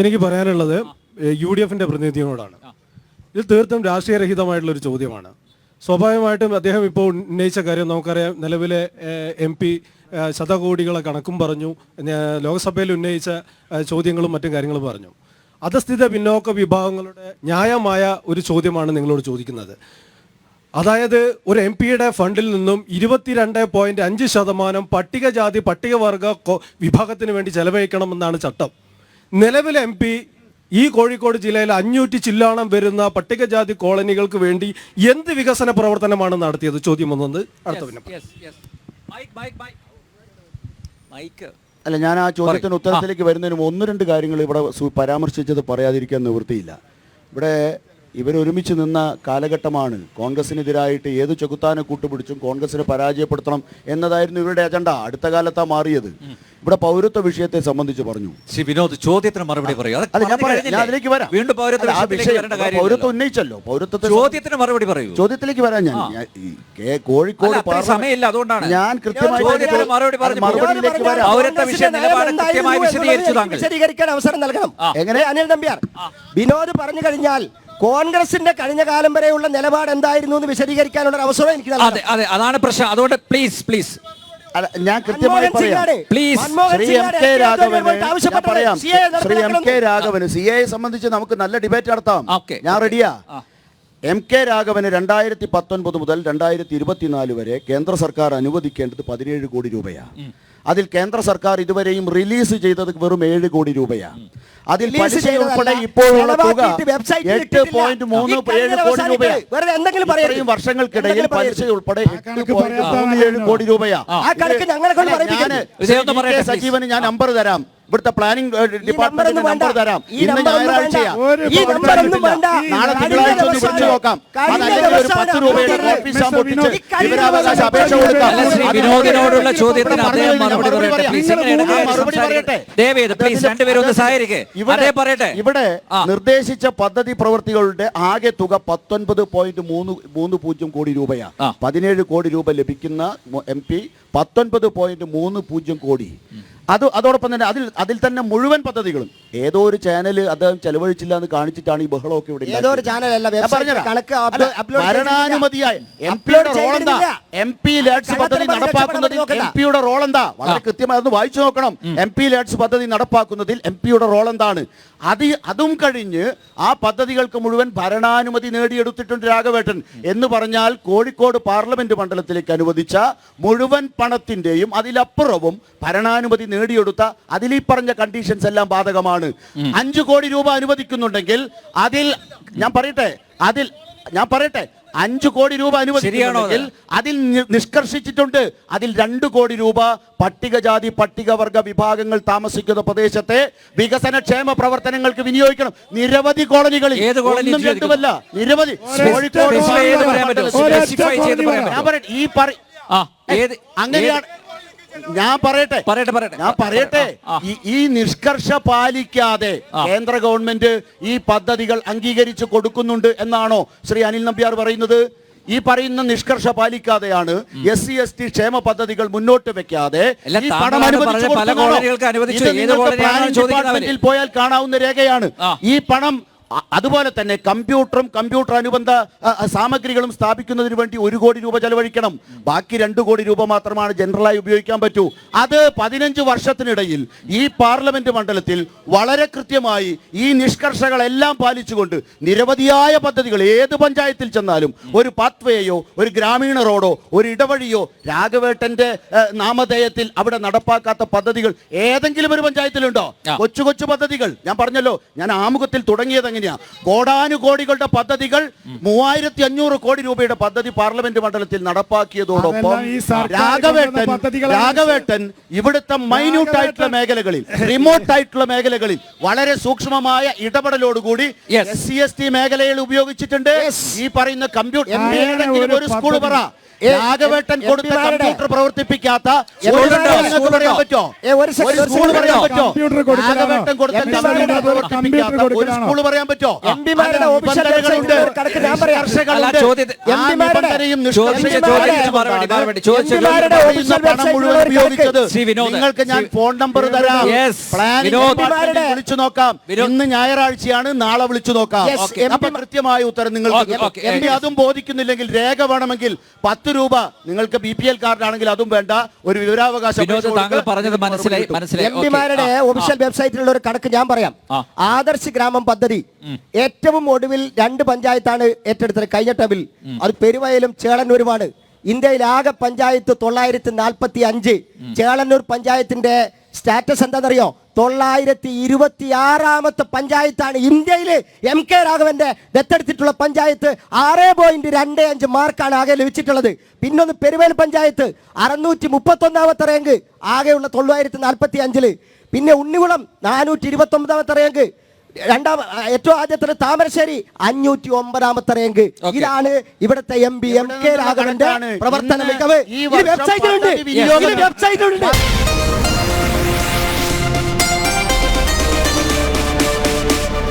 എനിക്ക് പറയാനുള്ളത് U D എഫിന്റെ പ്രതിനിധിയോടാണ് ഇത് തീർത്തും രാഷ്ട്രീയരഹിതമായിട്ടുള്ള ഒരു ചോദ്യമാണ്. സ്വാഭാവികമായിട്ടും അദ്ദേഹം ഇപ്പോൾ ഉന്നയിച്ച കാര്യം നമുക്കറിയാം. നിലവിലെ എം പി ശതകോടികളെ കണക്കും പറഞ്ഞു. ലോക്സഭയിൽ ഉന്നയിച്ച ചോദ്യങ്ങളും മറ്റും കാര്യങ്ങളും പറഞ്ഞു. അധസ്ഥിത പിന്നോക്ക വിഭാഗങ്ങളുടെ ന്യായമായ ഒരു ചോദ്യമാണ് നിങ്ങളോട് ചോദിക്കുന്നത്. അതായത് ഒരു എം പിയുടെ ഫണ്ടിൽ നിന്നും ഇരുപത്തിരണ്ട് പോയിന്റ് അഞ്ച് ശതമാനം പട്ടികജാതി പട്ടികവർഗ വിഭാഗത്തിന് വേണ്ടി ചെലവഴിക്കണമെന്നാണ് ചട്ടം. നിലവിലെ എം പി ഈ കോഴിക്കോട് ജില്ലയിൽ അഞ്ഞൂറ്റി ചില്ലാണം വരുന്ന പട്ടികജാതി കോളനികൾക്ക് വേണ്ടി എന്ത് വികസന പ്രവർത്തനമാണ് നടത്തിയത്? ചോദ്യം ഒന്നത് അടുത്ത പിന്നെ. അല്ല ഞാൻ ആ ചോദ്യത്തിന് ഉത്തരത്തിലേക്ക് വരുന്നതിന് ഒന്ന് രണ്ട് കാര്യങ്ങൾ ഇവിടെ പരാമർശിച്ചത് പറയാതിരിക്കാൻ നിവൃത്തിയില്ല. ഇവിടെ ഇവരൊരുമിച്ച് നിന്ന കാലഘട്ടമാണ്. കോൺഗ്രസിനെതിരായിട്ട് ഏത് ചെകുത്താനെ കൂട്ടുപിടിച്ചും കോൺഗ്രസിനെ പരാജയപ്പെടുത്തണം എന്നതായിരുന്നു ഇവരുടെ അജണ്ട. അടുത്ത കാലത്താണ് മാറിയത്. ഇവിടെ പൗരത്വ വിഷയത്തെ സംബന്ധിച്ച് പറഞ്ഞു. ശ്രീ വിനോദ് ചോദ്യത്തിന് മറുപടി പറയൂ. അത് ഞാൻ പറയാം ഞാൻ അതിലേക്ക് വരാം. വീണ്ടും പൗരത്വ പൗരത്വം ഉന്നയിച്ചല്ലോ. പൗരത്വത്തെ ചോദ്യത്തിന് മറുപടി പറയൂ. ചോദ്യത്തിലേക്ക് വരാം ഞാൻ ഞാൻ ഈ കെ- കോഴിക്കോട് സമയമില്ല, അതുകൊണ്ടാണ്. ഞാൻ കൃത്യമായി ചോദ്യത്തിന് മറുപടി പറഞ്ഞു. മറുപടിയിലേക്ക് വരാം. പൗരത്വ വിഷയ നിലപാട് കൃത്യമായി വിശദീകരിച്ചു എനിക്ക് താങ്കൾ. വിശദീകരിക്കാൻ അവസരം നൽകണം. എങ്ങനെ അനിൽ നമ്പ്യാർ? വിനോദ് പറഞ്ഞു കഴിഞ്ഞാൽ കോൺഗ്രസിന്റെ കഴിഞ്ഞ കാലം വരെയുള്ള നിലപാട് എന്തായിരുന്നു എന്ന് വിശദീകരിക്കാനുള്ള ഒരു അവസരം എനിക്ക് അതെ നൽകണം. അതെ അതാണ് പ്രശ്നം. അതുകൊണ്ട് പ്ലീസ് പ്ലീസ് ഞാൻ കൃത്യമായി പറയാം. പ്ലീസ്. ശ്രീ എം കെ രാഘവന് ഞാൻ പറയാം. ശ്രീ എം കെ രാഘവന് സി എ സംബന്ധിച്ച് നമുക്ക് നല്ല ഡിബേറ്റ് നടത്താം. ഞാൻ റെഡിയാ. എം കെ രാഘവന് രണ്ടായിരത്തി പത്തൊൻപത് മുതൽ രണ്ടായിരത്തി ഇരുപത്തിനാല് വരെ കേന്ദ്ര സർക്കാർ അനുവദിക്കേണ്ടത് പതിനേഴ് കോടി രൂപയാണ് അതിൽ കേന്ദ്ര സർക്കാർ ഇതുവരെയും റിലീസ് ചെയ്തത് വെറും ഏഴ് കോടി രൂപയാണ് അതിൽ. ഉൾപ്പെടെ ഇപ്പോഴുള്ള തുക എട്ട് പോയിന്റ് മൂന്ന് ഏഴ് കോടി. രൂപയാണ് വർഷങ്ങൾക്കിടയിൽ പലിശ. ഉൾപ്പെടെ എട്ട് പോയിന്റ് മൂന്ന് ഏഴ് കോടി രൂപയാണ് സജീവന് ഞാൻ നമ്പർ തരാം. ഇവിടുത്തെ പ്ലാനിംഗ് ഡിപ്പാർട്ട്മെന്റിന് നമ്പർ തരാം. ഇന്ന് ഞായറാഴ്ചയാ. നാളെ തിങ്കളാഴ്ച ഒന്ന്. വിളിച്ചു നോക്കാം. അതല്ലെങ്കിൽ ഒരു പത്ത് രൂപയുടെ അപ്പുറത്ത് കോപ്പി സ്റ്റാമ്പ് മിസ്റ്റർ ഒട്ടിച്ച് വിവരാവകാശ അപേക്ഷ കൊടുക്കാം. ശ്രീ വിനോദിനോടുള്ള ചോദ്യത്തിന് അദ്ദേഹം മറുപടി പറയട്ടെ മറുപടി പറയട്ടെ. പ്ലീസ് രണ്ടുപേരും ഒന്ന് ഇവിടെ- പറയട്ടെ. ഇവിടെ നിർദ്ദേശിച്ച പദ്ധതി പ്രവൃത്തികളുടെ ആകെ തുക പത്തൊൻപത് പോയിന്റ് മൂന്ന് മൂന്ന് പൂജ്യം കോടി രൂപയാണ്. പതിനേഴ് കോടി രൂപ ലഭിക്കുന്ന എം പി പത്തൊൻപത് പോയിന്റ് മൂന്ന് പൂജ്യം കോടി. അത് അതോടൊപ്പം തന്നെ അതിൽ അതിൽ തന്നെ മുഴുവൻ പദ്ധതികളും. ഏതോ ഒരു ചാനൽ അദ്ദേഹം ചെലവഴിച്ചില്ല എന്ന് കാണിച്ചിട്ടാണ് ഈ ബഹളമൊക്കെ ഇവിടെ ഭരണാനുമതിയായ. എം പിയുടെ റോൾ എന്താ ചെയ്തിരുന്നില്ല. എം പി ലേഡ്സ് പദ്ധതി നടപ്പാക്കുന്നതിൽ രക്ഷപ്പെടാൻ എം പിയുടെ റോൾ എന്താ? വളരെ കൃത്യമായി ഒന്ന് വായിച്ചു നോക്കണം. എം പി ലേഡ്സ് പദ്ധതി നടപ്പാക്കുന്നതിൽ എം പിയുടെ റോൾ എന്താണ്? അത് അതും കഴിഞ്ഞ് ആ പദ്ധതികൾക്ക് മുഴുവൻ ഭരണാനുമതി നേടിയെടുത്തിട്ടുണ്ട് രാഘവേട്ടൻ. എന്ന് പറഞ്ഞാൽ കോഴിക്കോട് പാർലമെന്റ് മണ്ഡലത്തിലേക്ക് അനുവദിച്ച മുഴുവൻ പണത്തിന്റെയും അതിലപ്പുറവും ഭരണാനുമതി നേടിയെടുത്ത അതിൽ ഈ പറഞ്ഞ കണ്ടീഷൻസ് എല്ലാം ബാധകമാണ്. അഞ്ചു കോടി രൂപ അനുവദിക്കുന്നുണ്ടെങ്കിൽ അതിൽ ഞാൻ പറയട്ടെ അതിൽ ഞാൻ പറയട്ടെ അഞ്ചു കോടി രൂപ അനുവദിക്കുകയാണെങ്കിൽ അതിൽ നിഷ്കർഷിച്ചിട്ടുണ്ട്. അതിൽ രണ്ട് കോടി രൂപ പട്ടികജാതി പട്ടികവർഗ വിഭാഗങ്ങൾ താമസിക്കുന്ന പ്രദേശത്തെ വികസന ക്ഷേമ പ്രവർത്തനങ്ങൾക്ക് വിനിയോഗിക്കണം. നിരവധി കോളനികളിൽ ഒന്നും രണ്ടുമല്ല നിരവധി കോഴിക്കോട് ഞാൻ? പറയട്ടെ ഈ പറ അങ്ങനെയാണ് ഞാൻ പറയട്ടെ. പറയട്ടെ പറയട്ടെ. ഞാൻ പറയട്ടെ. ഈ- നിഷ്കർഷ പാലിക്കാതെ കേന്ദ്ര ഗവൺമെന്റ് ഈ പദ്ധതികൾ അംഗീകരിച്ചു കൊടുക്കുന്നുണ്ട് എന്നാണോ ശ്രീ അനിൽ നമ്പ്യാർ പറയുന്നത്? ഈ പറയുന്ന നിഷ്കർഷ പാലിക്കാതെയാണ് എസ് സി എസ് ടി ക്ഷേമ പദ്ധതികൾ മുന്നോട്ട് വെക്കാതെ ഈ പണം അനുവദിച്ചു പോയാൽ കാണാവുന്ന രേഖയാണ്. ഈ പണം അതുപോലെ തന്നെ കമ്പ്യൂട്ടറും കമ്പ്യൂട്ടർ അനുബന്ധ സാമഗ്രികളും സ്ഥാപിക്കുന്നതിന് വേണ്ടി ഒരു കോടി രൂപ ചെലവഴിക്കണം. ബാക്കി രണ്ട് കോടി രൂപ മാത്രമാണ് ജനറലായി ഉപയോഗിക്കാൻ പറ്റൂ. അത് പതിനഞ്ച് വർഷത്തിനിടയിൽ ഈ പാർലമെന്റ് മണ്ഡലത്തിൽ വളരെ കൃത്യമായി ഈ നിഷ്കർഷകളെല്ലാം പാലിച്ചുകൊണ്ട് നിരവധിയായ പദ്ധതികൾ ഏത് പഞ്ചായത്തിൽ ചെന്നാലും ഒരു പാത്വേയോ ഒരു ഗ്രാമീണ റോഡോ ഒരു ഇടവഴിയോ രാഘവേട്ടന്റെ നാമധേയത്തിൽ അവിടെ നടപ്പാക്കാത്ത പദ്ധതികൾ ഏതെങ്കിലും ഒരു പഞ്ചായത്തിലുണ്ടോ? കൊച്ചു കൊച്ചു പദ്ധതികൾ. ഞാൻ പറഞ്ഞല്ലോ ഞാൻ ആമുഖത്തിൽ തുടങ്ങിയത് എങ്ങനെയാ? കോടാനുകോടികളുടെ പദ്ധതികൾ മൂവായിരത്തി അഞ്ഞൂറ് കോടി രൂപയുടെ പദ്ധതി പാർലമെന്റ് മണ്ഡലത്തിൽ നടപ്പാക്കിയതോടൊപ്പം രാഘവേട്ടൻ രാഘവേട്ടൻ ഇവിടുത്തെ മൈന്യൂട്ട് ആയിട്ടുള്ള മേഖലകളിൽ റിമോട്ട് ആയിട്ടുള്ള മേഖലകളിൽ വളരെ സൂക്ഷ്മമായ ഇടപെടലോടുകൂടി. എസ് സി എസ് ടി മേഖലയിൽ ഉപയോഗിച്ചിട്ടുണ്ട്. ഈ പറയുന്ന കമ്പ്യൂട്ടർ ഒരു സ്കൂൾ പറ. രാഘവേട്ടൻ കൊടുത്ത കമ്പ്യൂട്ടർ പ്രവർത്തിപ്പിക്കാത്ത നിങ്ങൾക്ക് ഞാൻ ഫോൺ നമ്പർ തരാം. വിളിച്ചു നോക്കാം. ഇന്ന് ഞായറാഴ്ചയാണ്. നാളെ വിളിച്ചു നോക്കാം. കൃത്യമായ ഉത്തരം നിങ്ങൾക്ക് എം പി അതും ബോധിക്കുന്നില്ലെങ്കിൽ രേഖ വേണമെങ്കിൽ പത്ത് രൂപ നിങ്ങൾക്ക് ബി പി എൽ കാർഡ് ആണെങ്കിൽ അതും വേണ്ട. ഒരു വിവരാവകാശ താങ്കൾ പറഞ്ഞത് മനസ്സിലായി മനസ്സിലായി. എം. പിമാരുടെ. ഒഫീഷ്യൽ വെബ്സൈറ്റിലുള്ള ഒരു കണക്ക് ഞാൻ പറയാം. ആദർശ ആദർശ് ഗ്രാമം പദ്ധതി. ഏറ്റവും ഒടുവിൽ രണ്ട് പഞ്ചായത്താണ് ഏറ്റെടുത്തത് കഴിഞ്ഞ ടബിൽ. അത് പെരുവയലും ചേളന്നൂരുമാണ്. ഇന്ത്യയിൽ ആകെ പഞ്ചായത്ത് തൊള്ളായിരത്തി നാൽപ്പത്തി അഞ്ച് ചേളന്നൂർ പഞ്ചായത്തിന്റെ സ്റ്റാറ്റസ് എന്താണെന്നറിയോ? തൊള്ളായിരത്തി ഇരുപത്തി ആറാമത്തെ പഞ്ചായത്താണ് ഇന്ത്യയിൽ എം കെ രാഘവന്റെ ദത്തെടുത്തിട്ടുള്ള പഞ്ചായത്ത്. ആറ് പോയിന്റ് രണ്ട് അഞ്ച് മാർക്കാണ് ആകെ ലഭിച്ചിട്ടുള്ളത്. പിന്നൊന്ന് പെരുവേൽ പഞ്ചായത്ത് അറുന്നൂറ്റി മുപ്പത്തി ഒന്നാമത്തെ റാങ്ക് ആകെയുള്ള തൊള്ളായിരത്തി നാൽപ്പത്തി അഞ്ചിൽ പിന്നെ ഉണ്ണികുളം നാനൂറ്റി ഇരുപത്തി ഒമ്പതാമത്തെ റാങ്ക് രണ്ടാം ഏറ്റവും ആദ്യത്തെ താമരശ്ശേരി അഞ്ഞൂറ്റി ഒമ്പതാമത്തെ റാങ്ക് ഇതാണ് ഇവിടുത്തെ എം പി എം കെ രാഘവന്റെ പ്രവർത്തന മികവ്. ഈ വെബ്സൈറ്റ് വെബ്സൈറ്റിലുണ്ട്. വെബ്സൈറ്റിലുണ്ട്.